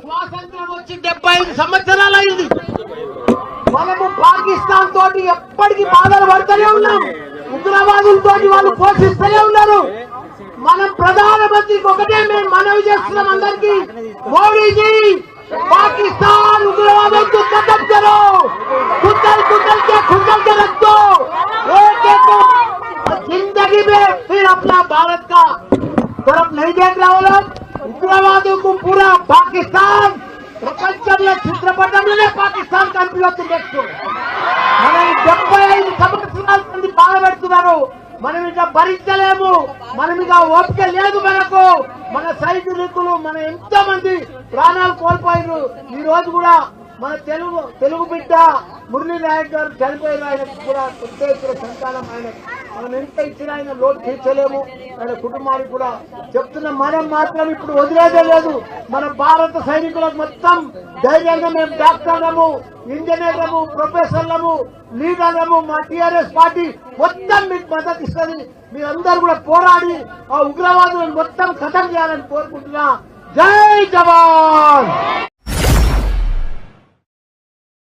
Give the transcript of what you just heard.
స్వాతంత్రం వచ్చి డెబ్బై ఐదు సంవత్సరాలు అయింది మనము పాకిస్తాన్ తోటి ఎప్పటికీ బాధలు పడుతూనే ఉన్నాం. ఉగ్రవాదులతో వాళ్ళు పోషిస్తూనే ఉన్నారు. మనం ప్రధానమంత్రికి ఒకటే మేము మనవి చేస్తున్నాం అందరికి. మోడీజీ పాకిస్తాన్ ఉగ్రవాదం को खत्म करो कुतल कुतल के खुदल ఉగ్రవాదం పూరా పాకిస్తాన్. ప్రపంచంలో చిత్రపటంలోనే పాకిస్తాన్ కనిపిస్తుంది నెక్స్ట్. మనం డెబ్బై ఐదు సంవత్సరాల మంది బాధపెడుతున్నారు. మనం ఇక భరించలేము. మనం ఇక ఓపిక లేదు మనకు. మన సైనికులు మన ఎంతో మంది ప్రాణాలు కోల్పోయారు ఈ రోజు కూడా మన తెలుగు తెలుగు బిడ్డ మురళీ నాయక్ గారు చనిపోయిన ఆయనకు కూడా పెద్ద సంతానం ఆయనకు. మనం ఎంత ఇచ్చినా ఆయన లోటు తీర్చలేము. ఆయన కుటుంబానికి కూడా చెప్తున్న మనం మాత్రం ఇప్పుడు వదిలేదే లేదు. మన భారత సైనికులకు మొత్తం ధైర్యంగా మేము డాక్టర్లము ఇంజనీర్లము ప్రొఫెసర్లము లీడర్లము మా టిఆర్ఎస్ పార్టీ మొత్తం మీకు మద్దతు ఇస్తుంది. మీరందరూ కూడా పోరాడి ఆ ఉగ్రవాదులను మొత్తం ఖతం చేయాలని కోరుకుంటున్నా. జై జవాన్!